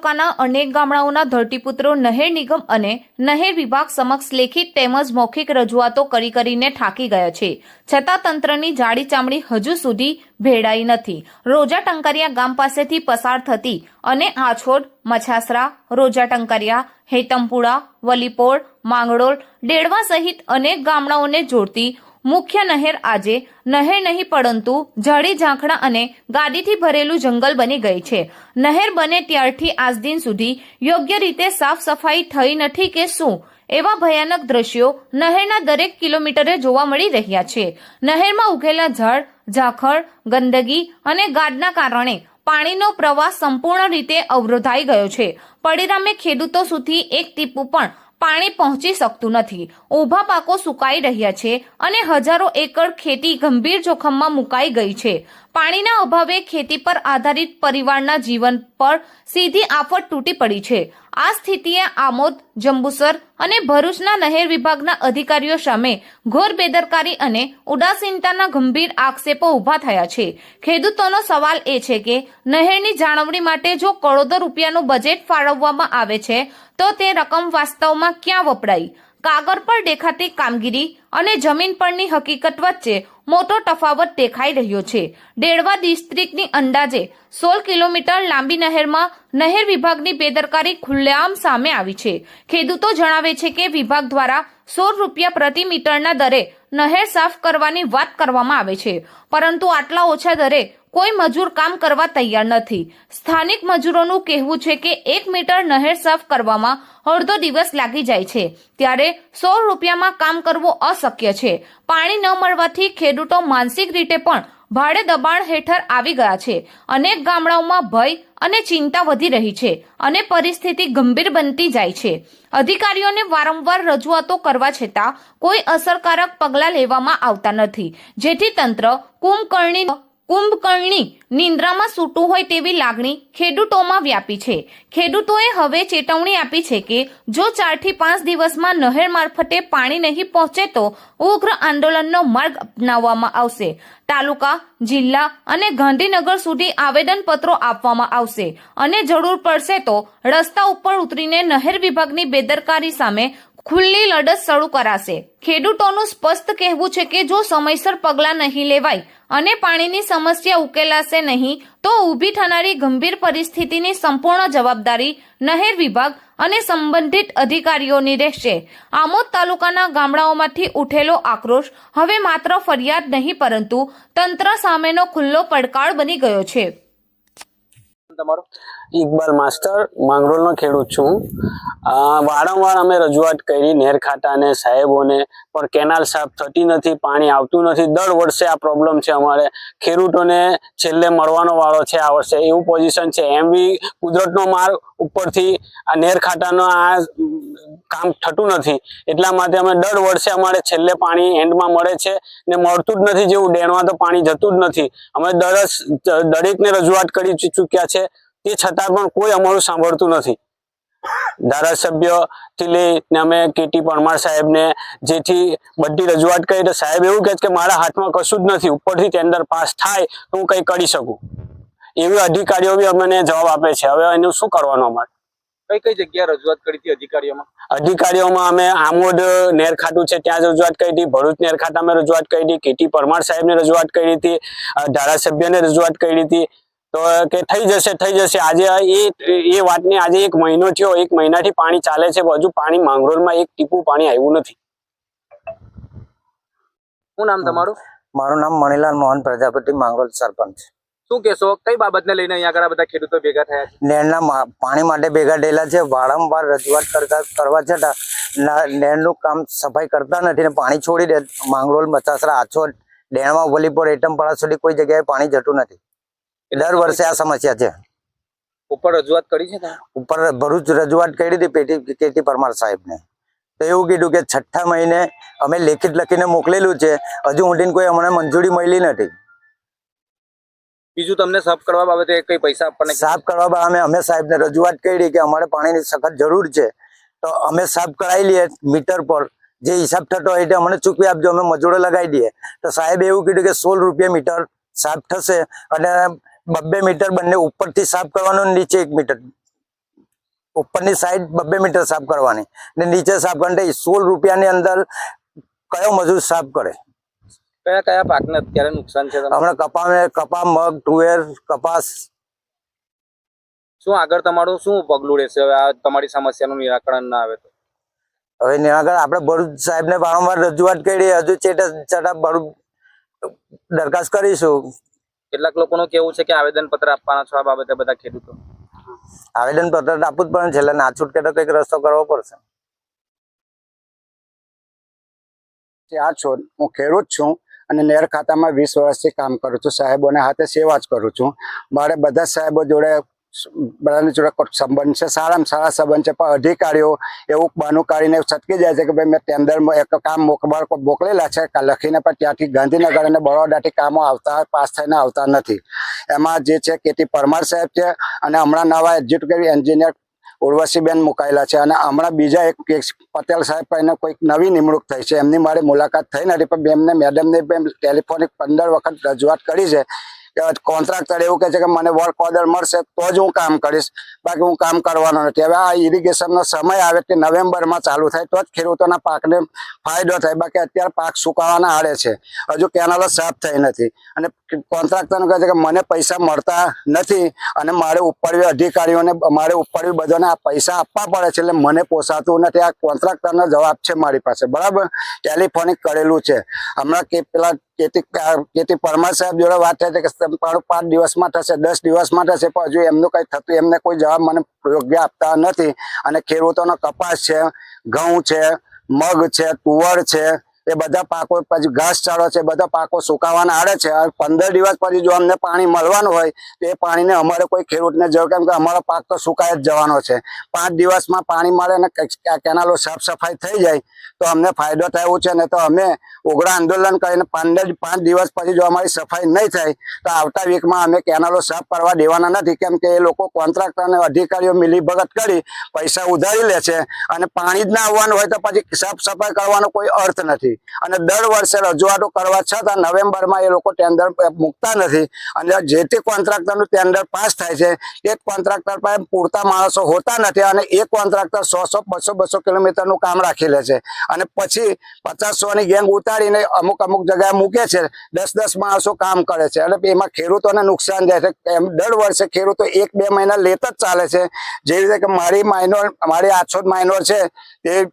તાલુકાના અનેક ગામડાઓના ધરતીપુત્રો, નહેર નિગમ અને નહેર વિભાગ સમક્ષ લેખિત તેમજ મૌખિક રજૂઆતો કરી કરીને થાકી ગયા છે. છતાં તંત્રની જાડી ચામડી હજુ સુધી ભેડાઈ નથી. રોજા ટંકારિયા ગામ પાસેથી પસાર થતી અને આછોડ, મછાસરા, રોજા ટંકારિયા હેતમપુરા વલીપોળ માંગડોળ ડેડવા સહિત અનેક ગામડાઓને જોડતી મુખ્ય નહેર આજે નહેર નહીં પરંતુ ઝાડી ઝાંખડા અને ગાડીથી ભરેલું જંગલ બની ગઈ છે. નહેર બને ત્યારથી આજ દિન સુધી યોગ્ય રીતે સાફ સફાઈ થઈ નથી કે શું? એવા ભયાનક દ્રશ્યો નહેરના દરેક કિલોમીટરે જોવા મળી રહ્યા છે. નહેરમાં ઉગેલા ઝાડ ઝાખળ ગંદકી અને ગાડના કારણે પાણીનો પ્રવાહ સંપૂર્ણ રીતે અવરોધાઈ ગયો છે. પરિણામે ખેડૂતો સુધી એક ટીપું પણ પાણી પહોંચી શકતું નથી. ઊભા પાકો સુકાઈ રહ્યા છે અને હજારો એકર ખેતી ગંભીર જોખમમાં મુકાઈ ગઈ છે. પાણીના અભાવે ખેતી પર આધારિત પરિવારના જીવન પર સીધી આફત તૂટી પડી છે. આ સ્થિતિએ આમોદ, જંબુસર અને ભરૂચના નહેર વિભાગના અધિકારીઓ સામે ઘોર બેદરકારી અને ઉદાસીનતાના ગંભીર આક્ષેપો ઊભા થયા છે. ખેડૂતોનો સવાલ એ છે કે, નહેરની જાળવણી માટે જો કરોડો રૂપિયાનું બજેટ ફાળવવામાં આવે છે, તો તે રકમ વાસ્તવમાં ક્યાં વપરાઈ કાગળ પર દેખાતી કામગીરી અને જમીન પરની હકીકત વચ્ચે મોટો તફાવત દેખાઈ રહ્યો છે. ડેડવા ડિસ્ટ્રિક્ટની અંદાજે સોળ કિલોમીટર લાંબી નહેરમાં નહેર વિભાગની બેદરકારી ખુલ્લેઆમ સામે આવી છે. ખેડૂતો જણાવે છે કે વિભાગ દ્વારા સોળ રૂપિયા પ્રતિ મીટરના દરે નહેર સાફ કરવાની વાત કરવામાં આવે છે. પરંતુ આટલા ઓછા દરે કોઈ મજૂર કામ કરવા તૈયાર નથી. સ્થાનિક મજૂરોનું કહેવું છે કે એક મીટર નહેર સાફ કરવામાં અડધો દિવસ લાગી જાય છે, ત્યારે સો રૂપિયામાં કામ કરવું અશક્ય છે. પાણી ન મળવાથી ખેડૂતો માનસિક રીતે પણ ભાડે દબાણ હેઠળ આવી ગયા છે. અનેક ગામડાઓમાં ભય અને ચિંતા વધી રહી છે અને પરિસ્થિતિ ગંભીર બનતી જાય છે. અધિકારીઓને વારંવાર રજૂઆતો કરવા છતાં કોઈ અસરકારક પગલાં લેવામાં આવતા નથી. જેથી તંત્ર કુંભકર્ણી કુંભકર્ણી નિંદ્રામાં સૂટું હોય તેવી લાગણી ખેડૂતોમાં વ્યાપી છે. ખેડૂતોએ હવે ચેતવણી આપી છે કે જો ચારથી પાંચ દિવસમાં નહેર મારફતે પાણી નહીં પહોંચે તો ઉગ્ર આંદોલનનો માર્ગ અપનાવવામાં આવશે. તાલુકા, જિલ્લા અને ગાંધીનગર સુધી આવેદનપત્રો આપવામાં આવશે અને જરૂર પડશે તો રસ્તા ઉપર ઉતરીને નહેર વિભાગની બેદરકારી સામે ખુલ્લી લડત શરૂ કરાશે. ખેડૂતોનું સ્પષ્ટ કહેવું છે કે જો સમયસર પગલાં નહીં લેવાય અને પાણીની સમસ્યા ઉકેલાશે નહીં, તો ઊભી થનારી ગંભીર પરિસ્થિતિની સંપૂર્ણ જવાબદારી નહેર વિભાગ અને સંબંધિત અધિકારીઓની રહેશે. આમોદ તાલુકાના ગામડાઓમાંથી ઉઠેલો આક્રોશ હવે માત્ર ફરિયાદ નહીં, પરંતુ તંત્ર સામેનો ખુલ્લો પડકાર બની ગયો છે. ઇકબાલ માસ્ટર માંગરોળનો ખેડૂત છું. વારંવાર અમે રજૂઆત કરી નેરખાટાને સાહેબોને, પણ કેનાલ સાફ થતી નથી, પાણી આવતું નથી. દર વર્ષે આ પ્રોબ્લેમ છે અમારે. ખેડૂતોને છેલ્લે મળવાનો વાળો છે આ વર્ષે. એવું પોઝિશન છે. એમ બી કુદરતનો માર ઉપરથી આ નેરખાટાનો આ કામ થતું નથી. એટલા માટે અમે દર વર્ષે અમારે છેલ્લે પાણી એન્ડમાં મળે છે ને મળતું જ નથી. જેવું ડેણમાં તો પાણી જતું જ નથી. અમે દરસ દરેકને રજૂઆત કરી ચૂક્યા છે. તે છતાં પણ કોઈ અમારું સાંભળતું નથી. ધારાસભ્યથી લઈને અમે કેટી પરમાર સાહેબને જેથી બધી રજૂઆત કરી તો સાહેબ એવું કહે કે મારા હાથમાં કશું જ નથી ઉપરથી ટેન્ડર પાસ થાય તો હું કંઈ કરી શકું. એવી અધિકારીઓ બી અમને જવાબ આપે છે. હવે એનું શું કરવાનું અમારે? કઈ કઈ જગ્યાએ રજૂઆત કરી હતી અધિકારીઓમાં? અધિકારીઓમાં અમે આમોદ નેર ખાતું છે ત્યાં રજૂઆત કરી હતી. ભરૂચ નેર અમે રજૂઆત કરી હતી. કેટી પરમાર સાહેબને રજૂઆત કરી હતી. ધારાસભ્યને રજૂઆત કરી હતી. તો કે થઈ જશે થઈ જશે. આજે એ એ વાતને આજે એક મહિનો થયો એક મહિનાથી પાણી ચાલે છે હજુ પાણી માંગરોળમાં એક ટીપું પાણી આવ્યું નથી. શું નામ તમારું? મારું નામ મણીલાલ મોહન પ્રજાપતિ માંગરોળ સરપંચ. શું કેશો કઈ બાબતને લઈને અહીંયા આગળ બધા ખેડૂતો ભેગા થયા છે? નહેરના પાણી માટે ભેગા થયેલા છે વારંવાર રજૂઆત કરતા કરવા છતાં ના- નહેરનું કામ સફાઈ કરતા નથી ને પાણી છોડી દે માંગરોળ મચાસરા આછોડ ડેણમાં વલીપોર એટમપાડા સુધી કોઈ જગ્યાએ પાણી જતું નથી. દર વર્ષે આ સમસ્યા છે. ઉપર રજૂઆત કરી છે ઉપર ભરૂચ રજૂઆત કરી હતી પેટી કેટી પરમાર સાહેબને. તો એવું કીધું કે છઠ્ઠા મહિને અમે લેખિત લખીને મોકલેલું છે હજુ ઊંડીને કોઈ અમને મંજૂરી મળી નથી. બીજું તમને સાફ કરવા બાબતે કઈ પૈસા આપણને સાફ કરવા બાબતે અમે અમે સાહેબને રજૂઆત કરી કે અમારે પાણીની સખત જરૂર છે. તો અમે સાફ કરાવી લઈએ મીટર પર. જે હિસાબ થતો હોય તે અમને ચૂકવી આપજો અમે મજૂરો લગાવી દઈએ. તો સાહેબે એવું કીધું કે સોળ રૂપિયા મીટર સાફ થશે અને બબ્બે મીટર બંને ઉપરથી સાફ કરવાનું નીચે એક મીટર. ઉપરની સાઈડ બબ્બે મીટર સાફ કરવાની ને નીચે સાફ કરવાની સોળ રૂપિયાની અંદર કયો મજૂર સાફ કરે? કયા કયા પાકને અત્યારે નુકસાન છે? હમણાં કપા કપા મગ તુવેર કપાસ. શું આગળ તમારું શું પગલું રહેશે? હવે આ તમારી સમસ્યાનું નિરાકરણ ના આવે તો. હવે નિરાકરણ આપણે ભરૂચ સાહેબને વારંવાર રજૂઆત કરી હજુ ચેટા ચટા ભરૂચ દરખાસ્ત કરીશું. કેટલાક લોકોનું કેવું છે કે આવેદન પત્ર આપવાના છો આ બાબતે બધા ખેડૂતો? આવેદન પત્ર આપવું જ પડે છેલ્લે ના છૂટકે તો કંઈક રસ્તો કરવો પડશે. આ છો હું ખેડૂત છું અને નેર ખાતામાં વીસ વર્ષથી કામ કરું છું. સાહેબોને હાથે સેવા જ કરું છું. મારે બધા સાહેબો જોડે બધાની જોડે સંબંધ છે. સારામાં સારા સંબંધ છે. પણ અધિકારીઓ એવું બાનું કાઢીને છટકી જાય છે કે ભાઈ મેં ટેન્ડરમાં એક કામ મોકબાર મોકલેલા છે લખીને પણ ત્યાંથી ગાંધીનગર અને બરોડાથી કામો આવતા પાસ થઈને આવતા નથી. એમાં જે છે કેટી પરમાર સાહેબ છે અને હમણાં નવા એક્ઝિક્યુટિવ એન્જિનિયર ઉર્વશીબેન મુકાયેલા છે. અને હમણાં બીજા એક પટેલ સાહેબ એને કોઈક નવી નિમણૂક થઈ છે. એમની મારી મુલાકાત થઈ નથી. પણ એમને મેડમને ટેલિફોનિક પંદર વખત રજૂઆત કરી છે. કોન્ટ્રાક્ટર એવું કહે છે કે મને વર્ક ઓર્ડર મળશે, તો જ હું કામ કરીશ. બાકી હું કામ કરવાનો નથી. હવે આ ઇરિગેશનનો સમય આવે કે નવેમ્બરમાં ચાલુ થાય, તો જ ખેડૂતોના પાકને ફાયદો થાય. બાકી અત્યારે પાક સુકાવાના આડે છે. હજુ કેનાલો સાફ થઈ નથી. અને કોન્ટ્રાક્ટરનું કહે છે કે મને પૈસા મળતા નથી અને મારે ઉપરવી અધિકારીઓને, મારે ઉપરવી બધાને આ પૈસા આપવા પડે છે એટલે મને પોસાતું નથી. આ કોન્ટ્રાક્ટરનો જવાબ છે મારી પાસે. બરાબર? ટેલિફોનિક કરેલું છે. હમણાં કે પેલા કેતી કેતી પરમાર સાહેબ જોડે વાત થઈ કે તમારું પાંચ દિવસમાં થશે, દસ દિવસમાં થશે, પણ હજુ એમનું કંઈ થતું, એમને કોઈ જવાબ મને યોગ્ય આપતા નથી. અને ખેડૂતોનો કપાસ છે, ઘઉં છે, મગ છે, તુવર છે, એ બધા પાકો, પછી ઘાસચારો છે બધા પાકો સુકાવાના આડે છે. પંદર દિવસ પછી જો અમને પાણી મળવાનું હોય, તો એ પાણીને અમારે કોઈ ખેડૂતને જરૂર, કેમ કે અમારો પાક તો સુકાય જ જવાનો છે. પાંચ દિવસમાં પાણી મળે અને કેનાલો સાફ સફાઈ થઈ જાય, તો અમને ફાયદો થયો છે ને તો અમે ઉગ્ર આંદોલન કરીને પંદર, પાંચ દિવસ પછી જો અમારી સફાઈ નહીં થાય તો આવતા વીકમાં અમે કેનાલો સાફ કરવા દેવાના નથી. કેમ કે એ લોકો કોન્ટ્રાક્ટર અને અધિકારીઓ મિલીભગત કરી પૈસા ઉધારી લે છે અને પાણી જ ના આવવાનું હોય તો પછી સાફ સફાઈ કરવાનો કોઈ અર્થ નથી. અને દર વર્ષે રજૂઆતો કરવા છતાં નવેમ્બરમાં એ લોકો ટેન્ડર મૂકતા નથી. અને જે તે કોન્ટ્રાક્ટરનું ટેન્ડર પાસ થાય છે એ કોન્ટ્રાક્ટર પાસે પૂરતા માણસો હોતા નથી અને એ કોન્ટ્રાક્ટર સો સો, બસો બસો કિલોમીટરનું કામ રાખી લે છે. અને પછી પચાસ સોની ગેંગ ઉતારીને અમુક અમુક જગ્યાએ મૂકે છે. દસ દસ માણસો કામ કરે છે. અને એમાં ખેડૂતોને નુકસાન જાય છે. એમ દર વર્ષે ખેડૂતો એક બે મહિના લેત જ ચાલે છે. જેવી રીતે કે મારી માઇનોર મારી આછોદ માઇનોર છે તે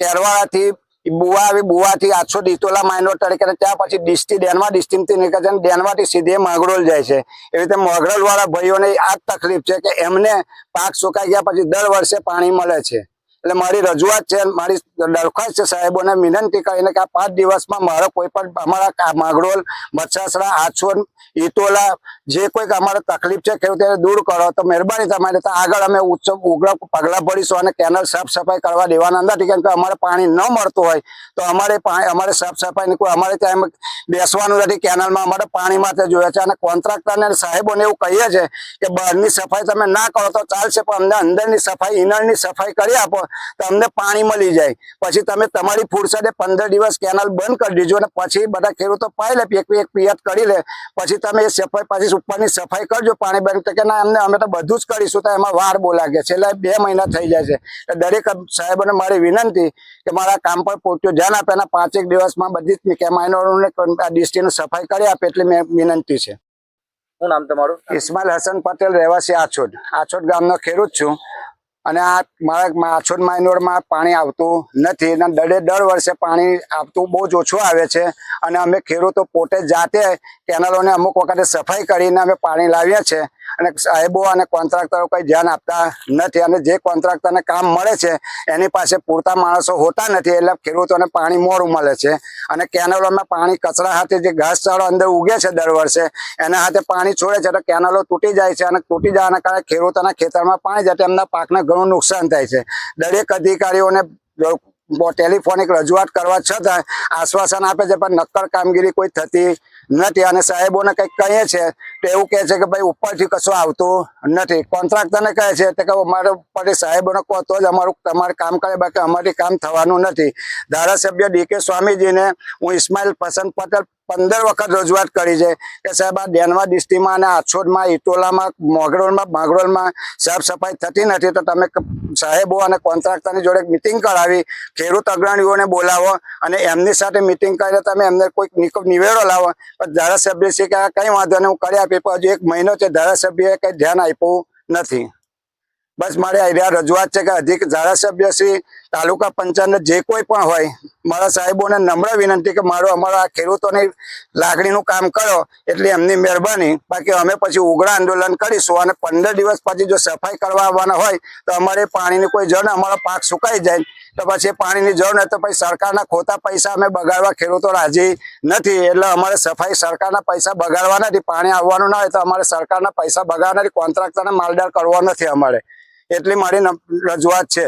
કેરવાળાથી બુવા આવી, બુવાથી આછો દિતોલા માઇનોર તરીકે ત્યાં પછી ડિસ્ટી ડેનવા ડિસ્ટ્રિક્ટથી નીકળે છે અને ડેનવાથી સીધે માગરોલ જાય છે. એવી રીતે મોગરોલવાળા ભાઈઓને આ તકલીફ છે કે એમને પાક સુકાઈ ગયા પછી દર વર્ષે પાણી મળે છે. એટલે મારી રજૂઆત છે, મારી દરખાસ્ત છે સાહેબોને વિનંતી કરીને કે આ પાંચ દિવસમાં મારો કોઈ પણ અમારા માગડોલ મચ્છાસરા આછોડ ઈટોલા, જે કોઈક અમારે તકલીફ છે ખેડૂતોને દૂર કરો, તો મહેરબાની તમારી તો આગળ અમે ઉત્સવ ઉગ્ર પગલાં ભરીશું અને કેનલ સાફ સફાઈ કરવા દેવાના નથી કેમ કે અમારે પાણી ન મળતું હોય, તો અમારે અમારે સાફ સફાઈની કોઈ, અમારે ત્યાં બેસવાનું નથી, કેનલમાં અમારે પાણી માટે જોઈએ છે અને કોન્ટ્રાક્ટરને સાહેબોને એવું કહીએ છે કે બહારની સફાઈ તમે ના કરો, તો ચાલશે, પણ અમને અંદરની સફાઈ ઇનરની સફાઈ કરી આપો તો અમને પાણી મળી જાય. પછી તમે તમારી ફુરસદે પંદર દિવસ કેનલ બંધ કરી દીજો અને પછી બધા ખેડૂતો પાઈ લે એક એક પિયત કરી લે. પછી તમે એ સફાઈ પછી ઉપરની સફાઈ કરજો પાણી બંધ. કે ના અમને અમે તો બધું જ કરીશું. તો એમાં વાર બહુ લાગે છે. એટલે બે મહિના થઈ જાય છે. દરેક સાહેબોને મારી વિનંતી કે મારા કામ પર પૂરતું ધ્યાન આપે અને પાંચેક દિવસમાં બધી જ કેમાઇનોને આ ડિસ્ટ્રીની સફાઈ કરી આપે એટલી મેં વિનંતી છે. શું નામ તમારું? ઇસ્માઇલ હસન પટેલ રહેવાસી આછોડ આછોડ ગામનો ખેડૂત છું. અને આ મારા માછોદ માઇનોરમાં પાણી આવતું નથી અને દરે દર વર્ષે પાણી આવતું બહુ જ ઓછું આવે છે. અને અમે ખેડૂતો પોતે જાતે કેનાલોને અમુક વખતે સફાઈ કરીને અમે પાણી લાવીએ છીએ અને સાહેબો અને કોન્ટ્રાક્ટરો કંઈ ધ્યાન આપતા નથી અને જે કોન્ટ્રાક્ટરને કામ મળે છે, એની પાસે પૂરતા માણસો હોતા નથી એટલે ખેડૂતોને પાણી મોડું મળે છે. અને કેનલોમાં પાણી કચરા હાથે જે ઘાસચાળો અંદર ઉગે છે દર વર્ષે, એના હાથે પાણી છોડે છે તો કેનલો તૂટી જાય છે અને તૂટી જવાના કારણે ખેડૂતોના ખેતરમાં પાણી જાય એમના પાકને ઘણું નુકસાન થાય છે. દરેક અધિકારીઓને ટેલિફોનિક રજૂઆત કરવા છતાં આશ્વાસન આપે છે, પણ નક્કર કામગીરી કોઈ થતી નથી. અને સાહેબોને કંઈક કહીએ છે, તો એવું કહે છે કે ભાઈ, ઉપરથી કશું આવતું નથી. કોન્ટ્રાક્ટરને કહે છે તો કે અમારે ઉપરથી સાહેબોને કહો તો જ અમારું, તમારે કામ કરે, બાકી અમારી કામ થવાનું નથી. ધારાસભ્ય ડી કે સ્વામીજીને હું ઇસ્માઇલ પસંદ પટેલ પંદર વખત રજૂઆત કરી છે કે સાહેબ, આ ડેનવા ડિસ્ટ્રિક્ટમાં અને આછોડમાં ઇટોલામાં મોગરોલમાં ભાગરોળમાં સાફ સફાઈ થતી નથી. તો તમે સાહેબો અને કોન્ટ્રાક્ટરની જોડે મિટિંગ કરાવી, ખેડૂત અગ્રણીઓને બોલાવો અને એમની સાથે મિટિંગ કરીને તમે એમને કોઈક નિવેડો લાવો. પણ ધારાસભ્ય છે કે કઈ વાંધો નહીં, હું કરી આપી હજુ એક મહિનો છે, ધારાસભ્યએ કંઈ ધ્યાન આપ્યું નથી. બસ મારે આ રજૂઆત છે કે અધિક ધારાસભ્ય શ્રી તાલુકા પંચાયત જે કોઈ પણ હોય, મારા સાહેબોને નમ્ર વિનંતી કે મારો અમારા ખેડૂતોની લાગણીનું કામ કરો એટલે એમની મહેરબાની. બાકી અમે પછી ઉઘડા આંદોલન કરીશું અને પંદર દિવસ પછી જો સફાઈ કરવા આવવાના હોય, તો અમારે પાણીની કોઈ જળ અમારો પાક સુકાઈ જાય. તો પછી પાણીની જરૂર નહીં તો પછી સરકારના ખોટા પૈસા અમે બગાડવા ખેડૂતો રાજી નથી. એટલે અમારે સફાઈ સરકારના પૈસા બગાડવા નથી. પાણી આવવાનું ના હોય તો અમારે સરકારના પૈસા બગાડવા નથી. કોન્ટ્રાક્ટરને માલદાર કરવો નથી અમારે. એટલી મારી રજૂઆત છે.